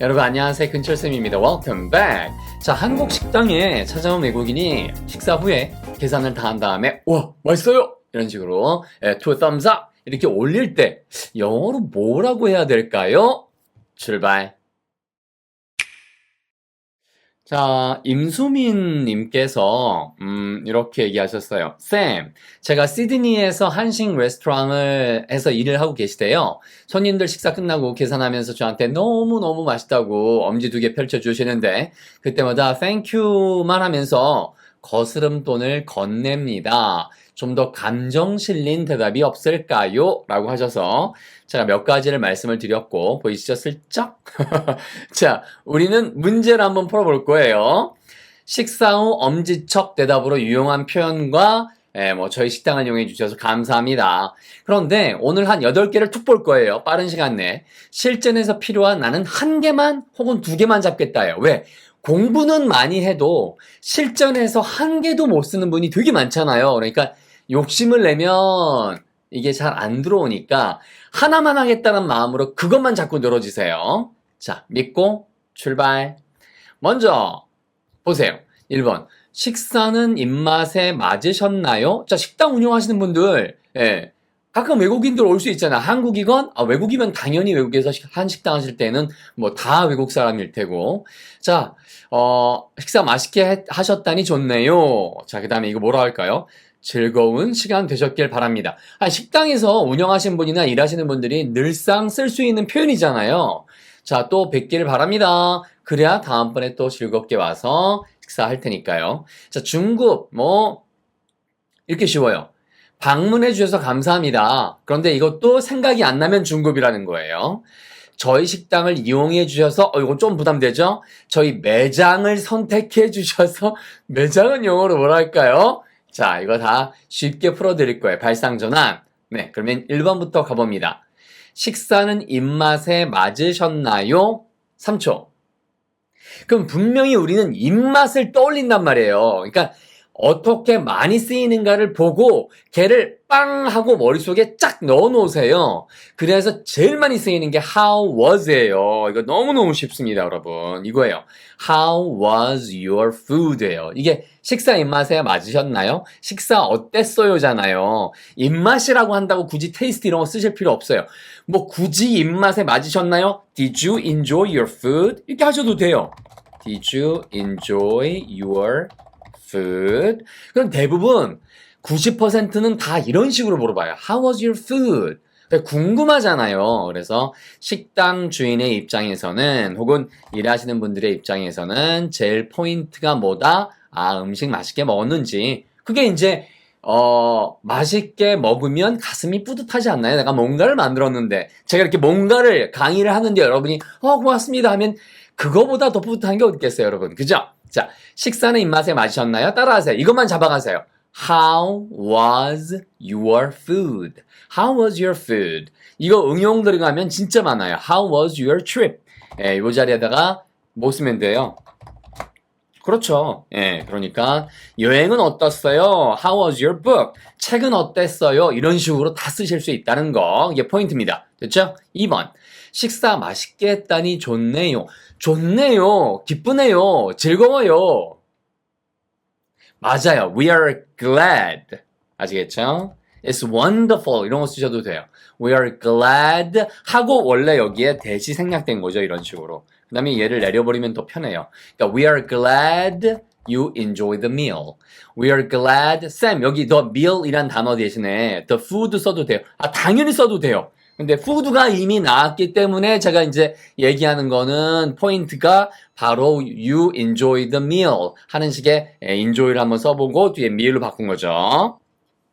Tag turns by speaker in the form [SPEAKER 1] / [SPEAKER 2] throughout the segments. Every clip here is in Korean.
[SPEAKER 1] 여러분 안녕하세요. 근철쌤입니다. Welcome back. 자 한국 식당에 찾아온 외국인이 식사 후에 계산을 다 한 다음에 와 맛있어요. 이런 식으로 예, two 이렇게 올릴 때 영어로 뭐라고 해야 될까요? 출발 자, 임수민 님께서 음, 이렇게 얘기하셨어요. 쌤, 제가 시드니에서 한식 레스토랑을 해서 일을 하고 계시대요. 손님들 식사 끝나고 계산하면서 저한테 너무너무 맛있다고 엄지 두 개 펼쳐 주시는데 그때마다 땡큐만 하면서 거스름 돈을 건넵니다. 좀 더 감정 실린 대답이 없을까요? 라고 하셔서 제가 몇 가지를 말씀을 드렸고 보이시죠? 슬쩍? 자, 우리는 문제를 한번 풀어볼 거예요. 식사 후 엄지척 대답으로 유용한 표현과 예, 뭐 저희 식당을 이용해 주셔서 감사합니다. 그런데 오늘 한 8개를 툭 볼 거예요. 빠른 시간 내에. 실전에서 필요한 나는 한 개만 혹은 두 개만 잡겠다예요. 왜? 공부는 많이 해도 실전에서 한 개도 못 쓰는 분이 되게 많잖아요. 그러니까 욕심을 내면 이게 잘 안 들어오니까 하나만 하겠다는 마음으로 그것만 자꾸 늘어지세요. 자, 믿고 출발. 먼저 보세요. 1번. 식사는 입맛에 맞으셨나요? 자, 식당 운영하시는 분들, 예. 가끔 외국인들 올 수 있잖아. 한국이건, 아, 외국이면 당연히 외국에서 식- 한식당 하실 때는 뭐 다 외국 사람일 테고. 자, 어, 식사 맛있게 해- 하셨다니 좋네요. 자, 그 다음에 이거 뭐라 할까요? 즐거운 시간 되셨길 바랍니다. 아, 식당에서 운영하시는 분이나 일하시는 분들이 늘상 쓸 수 있는 표현이잖아요. 자, 또 뵙길 바랍니다. 그래야 다음번에 또 즐겁게 와서 식사할 테니까요. 자, 중급, 뭐, 이렇게 쉬워요. 방문해 주셔서 감사합니다. 그런데 이것도 생각이 안 나면 중급이라는 거예요. 저희 식당을 이용해 주셔서, 어, 이건 좀 부담되죠? 저희 매장을 선택해 주셔서, 매장은 영어로 뭐라 할까요? 자, 이거 다 쉽게 풀어드릴 거예요. 발상전환. 네, 그러면 1번부터 가봅니다. 식사는 입맛에 맞으셨나요? 3초. 그럼 분명히 우리는 입맛을 떠올린단 말이에요. 그러니까 어떻게 많이 쓰이는가를 보고 걔를 빵 하고 머릿속에 쫙 넣어 놓으세요. 그래서 제일 많이 쓰이는 게 how was예요. 이거 너무너무 쉽습니다, 여러분. 이거예요. How was your food예요. 이게 식사 입맛에 맞으셨나요? 식사 어땠어요잖아요. 입맛이라고 한다고 굳이 테이스트 이런 거 쓰실 필요 없어요. 뭐 굳이 입맛에 맞으셨나요? Did you enjoy your food? 이렇게 하셔도 돼요. Did you enjoy your food? 그럼 대부분 90%는 다 이런 식으로 물어봐요. How was your food? 궁금하잖아요. 그래서 식당 주인의 입장에서는 혹은 일하시는 분들의 입장에서는 제일 포인트가 뭐다? 아, 음식 맛있게 먹었는지. 그게 이제 어, 맛있게 먹으면 가슴이 뿌듯하지 않나요? 내가 뭔가를 만들었는데, 제가 이렇게 뭔가를 강의를 하는데 여러분이, 어, 고맙습니다 하면, 그거보다 더 뿌듯한 게 어디 있겠어요, 여러분. 그죠? 자, 식사는 입맛에 맞으셨나요? 따라하세요. 이것만 잡아가세요. How was your food? How was your food? 이거 응용 들어가면 진짜 많아요. How was your trip? 예, 이 자리에다가 뭐 쓰면 돼요? 그렇죠. 예, 그러니까 여행은 어떻어요? How was your book? 책은 어땠어요? 이런 식으로 다 쓰실 수 있다는 거 이게 포인트입니다. 됐죠? 2번. 식사 맛있게 했다니 좋네요. 좋네요. 기쁘네요. 즐거워요. 맞아요. We are glad. 아시겠죠? It's wonderful. 이런 거 쓰셔도 돼요. We are glad 하고 원래 여기에 대시 생략된 거죠. 이런 식으로. 그 다음에 얘를 내려버리면 더 편해요. 그러니까 we are glad you enjoy the meal. We are glad. 쌤, 여기 the meal이란 단어 대신에 the food 써도 돼요. 아, 당연히 써도 돼요. 근데 food가 이미 나왔기 때문에 제가 이제 얘기하는 거는 포인트가 바로 you enjoy the meal 하는 식의 예, enjoy를 한번 써보고 뒤에 meal로 바꾼 거죠.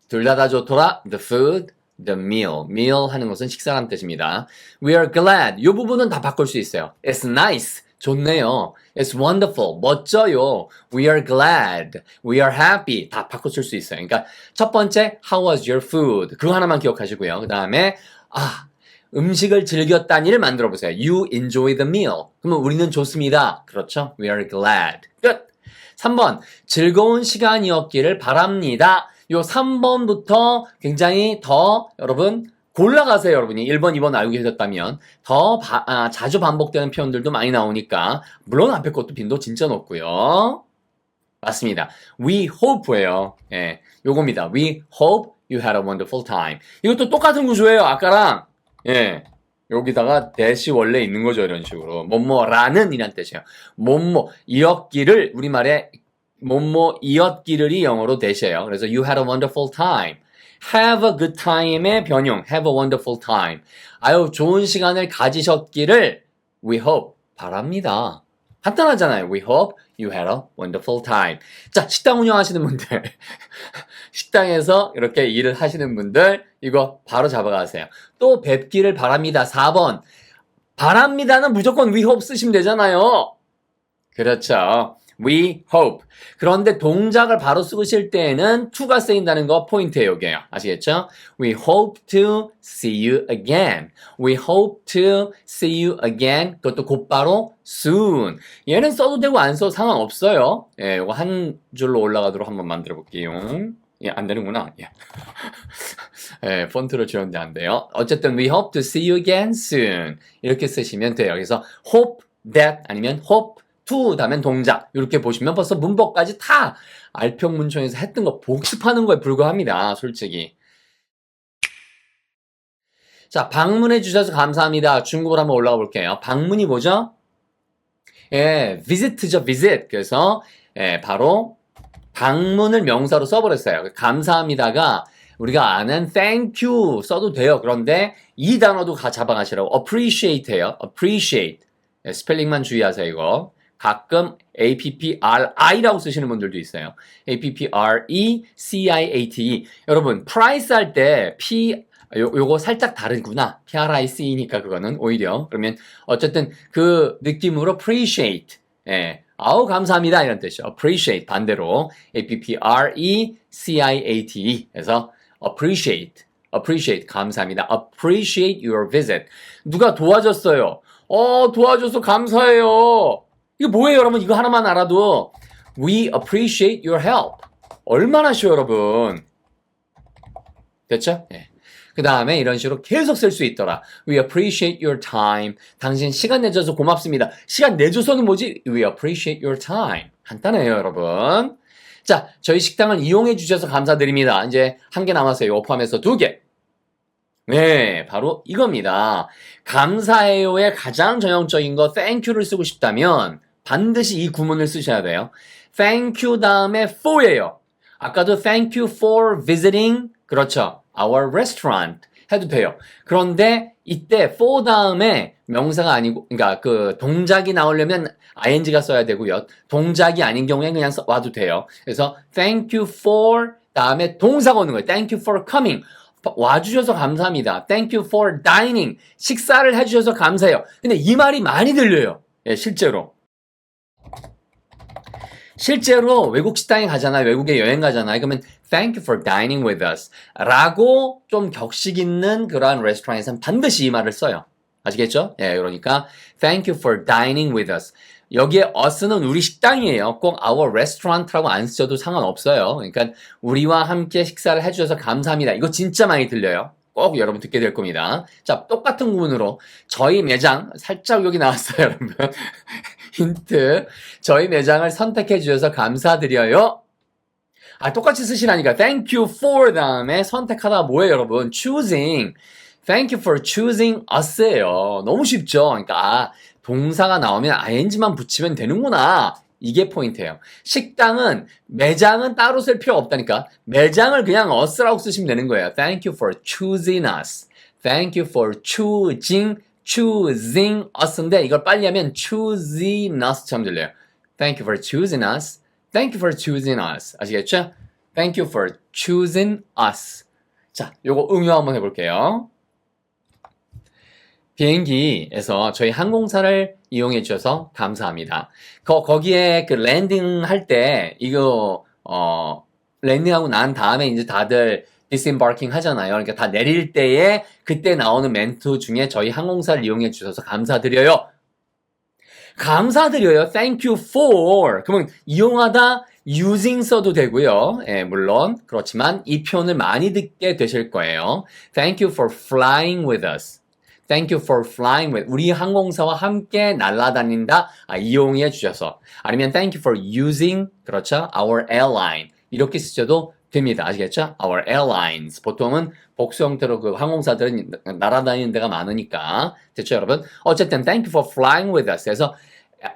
[SPEAKER 1] 둘 다 다 좋더라. The food, the meal. meal 하는 것은 식사라는 뜻입니다. We are glad. 이 부분은 다 바꿀 수 있어요. It's nice. 좋네요. It's wonderful. 멋져요. We are glad. We are happy. 다 바꿔줄 수 있어요. 그러니까 첫 번째, how was your food? 그거 하나만 기억하시고요. 그 다음에 아, 음식을 즐겼다니를 만들어 보세요. You enjoy the meal. 그러면 우리는 좋습니다. 그렇죠? We are glad. 끝. 3번. 즐거운 시간이었기를 바랍니다. 요 3번부터 굉장히 더 여러분 골라가세요, 여러분이. 1번, 2번 알고 계셨다면. 더 바- 아, 자주 반복되는 표현들도 많이 나오니까. 물론 앞에 것도 빈도 진짜 높고요. 맞습니다. We hope예요. 예, 요겁니다. We hope you had a wonderful time. 이것도 똑같은 구조예요. 아까랑. 예. 여기다가 대시 원래 있는 거죠. 이런 식으로. 뭐뭐라는 이란 뜻이에요. 뭐뭐 이었기를 우리말에 뭐뭐 이었기를이 영어로 대시예요. 그래서 you had a wonderful time. have a good time의 변형. have a wonderful time. 아유 좋은 시간을 가지셨기를 we hope 바랍니다. 간단하잖아요. We hope you had a wonderful time. 자, 식당 운영하시는 분들. 식당에서 이렇게 일을 하시는 분들, 이거 바로 잡아가세요. 또 뵙기를 바랍니다. 4번. 바랍니다는 무조건 we hope 쓰시면 되잖아요. 그렇죠. We hope. 그런데 동작을 바로 쓰실 때에는 to가 쓰인다는 거 포인트예요, 이게요. 아시겠죠? We hope to see you again. We hope to see you again. 그것도 곧바로 soon. 얘는 써도 되고 안 써도 상관없어요. 예, 이거 한 줄로 올라가도록 한번 만들어 볼게요. 예, 안 되는구나. 예. 예, 폰트를 지웠는데 안 돼요. 어쨌든 we hope to see you again soon. 이렇게 쓰시면 돼요. 그래서 hope that 아니면 hope to 다면 동작. 이렇게 보시면 벌써 문법까지 다 알평문청에서 했던 거 복습하는 거에 불과합니다. 솔직히. 자, 방문해 주셔서 감사합니다. 중국어로 한번 올라가 볼게요. 방문이 뭐죠? 예, visit죠, visit. 그래서 예, 바로 방문을 명사로 써버렸어요. 감사합니다가 우리가 아는 thank you 써도 돼요. 그런데 이 단어도 가 잡아가시라고 appreciate예요. appreciate. 예, 스펠링만 주의하세요, 이거. 가끔 APPRI라고 쓰시는 분들도 있어요. APPRECIATE. 여러분, price 할 때 P 요, 요거 살짝 다르구나. PRIC니까 그거는 오히려. 그러면 어쨌든 그 느낌으로 appreciate. 예. 아우 감사합니다 이런 뜻이죠. appreciate 반대로 A-P-P-R-E-C-I-A-T-E 해서 appreciate appreciate 감사합니다. appreciate your visit. 누가 도와줬어요. 어 도와줘서 감사해요. 이거 뭐예요 여러분 이거 하나만 알아도 we appreciate your help. 얼마나 쉬워 여러분. 됐죠? 예. 그 다음에 이런 식으로 계속 쓸 수 있더라. We appreciate your time. 당신 시간 내줘서 고맙습니다. 시간 내줘서는 뭐지? We appreciate your time. 간단해요, 여러분. 자, 저희 식당을 이용해 주셔서 감사드립니다. 이제 한 개 남았어요. 포함해서 두 개. 네, 바로 이겁니다. 감사해요의 가장 전형적인 거 thank you를 쓰고 싶다면 반드시 이 구문을 쓰셔야 돼요. thank you 다음에 for예요. 아까도 thank you for visiting 그렇죠. our restaurant 해도 돼요. 그런데 이때 for 다음에 명사가 아니고 그러니까 그 동작이 나오려면 ing가 써야 되고요. 동작이 아닌 경우에 그냥 써- 와도 돼요. 그래서 thank you for 다음에 동사가 오는 거예요. thank you for coming. 와주셔서 감사합니다. Thank you for dining. 식사를 해주셔서 감사해요. 근데 이 말이 많이 들려요. 예, 실제로. 실제로 외국 식당에 가잖아요. 외국에 여행 가잖아요. 그러면 Thank you for dining with us. 라고 좀 격식 있는 그러한 레스토랑에서는 반드시 이 말을 써요. 아시겠죠? 예, 그러니까 Thank you for dining with us. 여기에 us는 우리 식당이에요. 꼭 our restaurant라고 안 쓰셔도 상관없어요. 그러니까 우리와 함께 식사를 해주셔서 감사합니다. 이거 진짜 많이 들려요. 꼭 여러분 듣게 될 겁니다. 자, 똑같은 구문으로 저희 매장 살짝 여기 나왔어요, 여러분. 힌트. 저희 매장을 선택해 주셔서 감사드려요. 아, 똑같이 쓰시라니까. Thank you for 다음에 선택하다 뭐예요, 여러분? choosing. Thank you for choosing us예요. 너무 쉽죠? 그러니까, 아, 동사가 나오면 ing만 붙이면 되는구나. 이게 포인트예요. 식당은, 매장은 따로 쓸 필요 없다니까. 매장을 그냥 us라고 쓰시면 되는 거예요. Thank you for choosing us. Thank you for choosing, choosing us인데 이걸 빨리 하면 choosing us처럼 들려요. Thank you for choosing us. Thank you for choosing us. 아시겠죠? Thank you for choosing us. 자, 요거 응용 한번 해볼게요. 비행기에서 저희 항공사를 이용해 주셔서 감사합니다. 거, 거기에 그 랜딩 할 때, 이거, 어, 랜딩하고 난 다음에 이제 다들 디스임바킹 하잖아요. 그러니까 다 내릴 때에 그때 나오는 멘트 중에 저희 항공사를 이용해 주셔서 감사드려요. 감사드려요. Thank you for. 그러면 이용하다 using 써도 되고요. 예, 물론 그렇지만 이 표현을 많이 듣게 되실 거예요. Thank you for flying with us. Thank you for flying with. 우리 항공사와 함께 날아다닌다. 아, 이용해 주셔서. 아니면 Thank you for using. 그렇죠? Our airline. 이렇게 쓰셔도 됩니다. 아시겠죠? Our airlines. 보통은 복수 형태로 그 항공사들은 날아다니는 데가 많으니까. 됐죠 여러분? 어쨌든 Thank you for flying with us. 그래서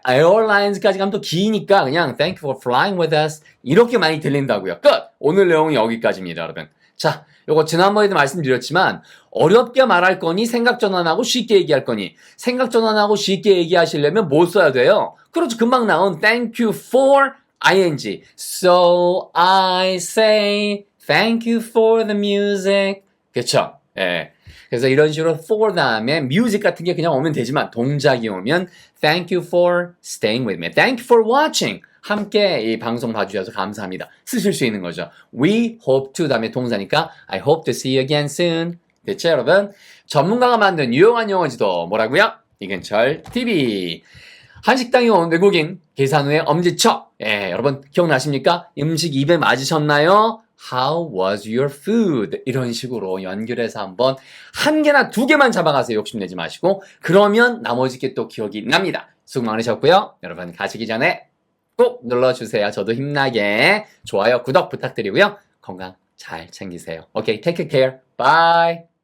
[SPEAKER 1] airlines까지 가면 또 기니까 그냥 Thank you for flying with us. 이렇게 많이 들린다고요. 끝! 오늘 내용이 여기까지입니다 여러분. 자 요거 지난번에도 말씀드렸지만 어렵게 말할 거니 생각 전환하고 쉽게 얘기할 거니 생각 전환하고 쉽게 얘기하시려면 뭐 써야 돼요? 그렇죠. 금방 나온 thank you for ing. So I say thank you for the music. 그렇죠. 예. 그래서 이런 식으로 for 다음에 music 같은 게 그냥 오면 되지만 동작이 오면 thank you for staying with me. Thank you for watching. 함께 이 방송 봐주셔서 감사합니다. 쓰실 수 있는 거죠. We hope to 다음에 동사니까 I hope to see you again soon. 됐죠, 여러분? 전문가가 만든 유용한 영어 지도 뭐라고요? 이근철 TV. 한식당에 온 외국인 계산 후에 엄지척. 예, 여러분 기억나십니까? 음식 입에 맞으셨나요? How was your food? 이런 식으로 연결해서 한번 한 개나 두 개만 잡아가세요. 욕심내지 마시고. 그러면 나머지 게 또 기억이 납니다. 수고 많으셨고요. 여러분 가시기 전에 꼭 눌러주세요. 저도 힘나게 좋아요, 구독 부탁드리고요. 건강 잘 챙기세요. 오케이, take care. Bye.